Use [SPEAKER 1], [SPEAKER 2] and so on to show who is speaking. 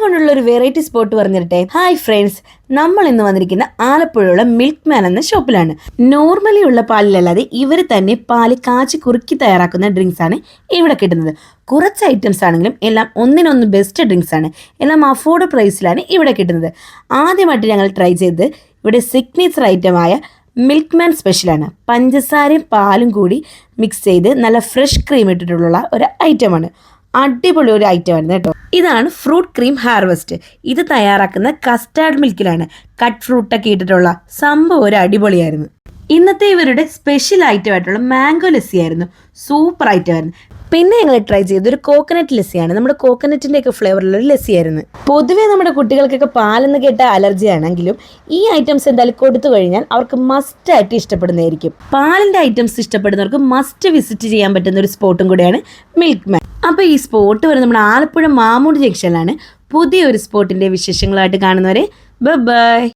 [SPEAKER 1] കൊണ്ടുള്ള ഒരു variety spot പറഞ്ഞിരട്ടെ ഹായ് ഫ്രണ്ട്സ് നമ്മൾ ഇന്ന് വന്നിരിക്കുന്ന ആലപ്പുഴയുള്ള മിൽക്ക് മാൻ എന്ന ഷോപ്പിലാണ് നോർമലി ഉള്ള പാലിലല്ലാതെ ഇവർ തന്നെ പാൽ കാച്ചി കുറുക്കി തയ്യാറാക്കുന്ന ഡ്രിങ്ക്സ് ആണ് ഇവിടെ കിട്ടുന്നത്. കുറച്ച് ഐറ്റംസ് ആണെങ്കിലും എല്ലാം ഒന്നിനൊന്ന് ബെസ്റ്റ് ഡ്രിങ്ക്സ് ആണ്. എല്ലാം അഫോർഡ് പ്രൈസിലാണ് ഇവിടെ കിട്ടുന്നത്. ആദ്യമായിട്ട് ഞങ്ങൾ ട്രൈ ചെയ്തത് ഇവിടെ സിഗ്നേച്ചർ ഐറ്റമായ മിൽക്ക് മാൻ സ്പെഷ്യലാണ് പഞ്ചസാരയും പാലും കൂടി മിക്സ് ചെയ്ത് നല്ല ഫ്രഷ് ക്രീം ഇട്ടിട്ടുള്ള ഒരു ഐറ്റമാണ് അടിപൊളി ഒരു ഐറ്റം ആയിരുന്നു കേട്ടോ. ഇതാണ് ഫ്രൂട്ട് ക്രീം ഹാർവെസ്റ്റ് ഇത് തയ്യാറാക്കുന്ന കസ്റ്റാർഡ് മിൽക്കിലാണ് കട്ട് ഫ്രൂട്ടൊക്കെ ഇട്ടിട്ടുള്ള സംഭവം ഒരു അടിപൊളിയായിരുന്നു. ഇന്നത്തെ ഇവരുടെ സ്പെഷ്യൽ ഐറ്റം ആയിട്ടുള്ള മാംഗോ ലസ്സി ആയിരുന്നു. സൂപ്പർ ഐറ്റം ആയിരുന്നു. പിന്നെ ഞങ്ങൾ ട്രൈ ചെയ്തത് ഒരു കോക്കനട്ട് ലസ്സിയാണ് നമ്മുടെ കോക്കനട്ടിന്റെ ഒക്കെ ഫ്ലേവറിലുള്ള ഒരു ലസ്സി ആയിരുന്നു. പൊതുവേ നമ്മുടെ കുട്ടികൾക്കൊക്കെ പാലെന്ന് കേട്ട അലർജി ആണെങ്കിലും ഈ ഐറ്റംസ് എന്തായാലും കൊടുത്തു കഴിഞ്ഞാൽ അവർക്ക് മസ്റ്റ് ആയിട്ട് ഇഷ്ടപ്പെടുന്നതായിരിക്കും. പാലിന്റെ ഐറ്റംസ് ഇഷ്ടപ്പെടുന്നവർക്ക് മസ്റ്റ് വിസിറ്റ് ചെയ്യാൻ പറ്റുന്ന ഒരു സ്പോട്ടും കൂടിയാണ് മിൽക്ക് അപ്പോൾ ഈ സ്പോട്ട് വരുന്നത് നമ്മുടെ ആലപ്പുഴ മാമൂട് ജംഗ്ഷനിലാണ് പുതിയൊരു സ്പോട്ടിന്റെ വിശേഷങ്ങളായിട്ട് കാണുന്നവരെ ബൈ